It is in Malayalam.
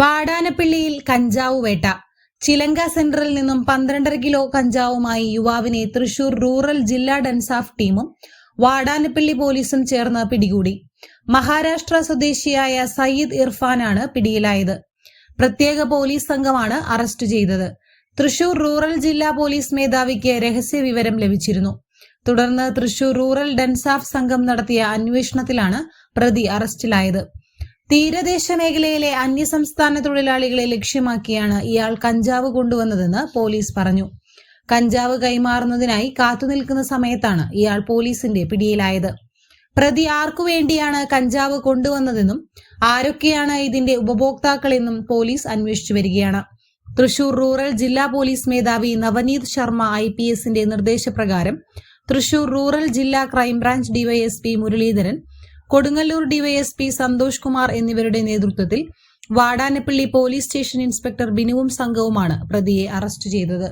വാടാനപ്പള്ളിയിൽ കഞ്ചാവ് വേട്ട. ചിലങ്ക സെന്ററിൽ നിന്നും പന്ത്രണ്ടര കിലോ കഞ്ചാവുമായി യുവാവിനെ തൃശൂർ റൂറൽ ജില്ലാ ഡൻസാഫ് ടീമും വാടാനപ്പള്ളി പോലീസും ചേർന്ന് പിടികൂടി. മഹാരാഷ്ട്ര സ്വദേശിയായ സയ്യിദ് ഇർഫാനാണ് പിടിയിലായത്. പ്രത്യേക പോലീസ് സംഘമാണ് അറസ്റ്റ് ചെയ്തത്. തൃശൂർ റൂറൽ ജില്ലാ പോലീസ് മേധാവിക്ക് രഹസ്യ വിവരം ലഭിച്ചിരുന്നു. തുടർന്ന് തൃശൂർ റൂറൽ ഡൻസാഫ് സംഘം നടത്തിയ അന്വേഷണത്തിലാണ് പ്രതി അറസ്റ്റിലായത്. തീരദേശ മേഖലയിലെ അന്യസംസ്ഥാന തൊഴിലാളികളെ ലക്ഷ്യമാക്കിയാണ് ഇയാൾ കഞ്ചാവ് കൊണ്ടുവന്നതെന്ന് പോലീസ് പറഞ്ഞു. കഞ്ചാവ് കൈമാറുന്നതിനായി കാത്തുനിൽക്കുന്ന സമയത്താണ് ഇയാൾ പോലീസിന്റെ പിടിയിലായത്. പ്രതി ആർക്കു വേണ്ടിയാണ് കഞ്ചാവ് കൊണ്ടുവന്നതെന്നും ആരൊക്കെയാണ് ഇതിന്റെ ഉപഭോക്താക്കളെന്നും പോലീസ് അന്വേഷിച്ചു വരികയാണ്. തൃശൂർ റൂറൽ ജില്ലാ പോലീസ് മേധാവി നവനീത് ശർമ്മ ഐ പി എസിന്റെ നിർദ്ദേശപ്രകാരം തൃശൂർ റൂറൽ ജില്ലാ crime branch DySP Muraleedharan Kodungallur DySP Santhosh Kumar എന്നിവരുടെ നേതൃത്വത്തിൽ വാടാനപ്പള്ളി പോലീസ് സ്റ്റേഷൻ ഇൻസ്പെക്ടർ ബിനുവും സംഘവുമാണ് പ്രതിയെ അറസ്റ്റ് ചെയ്തത്.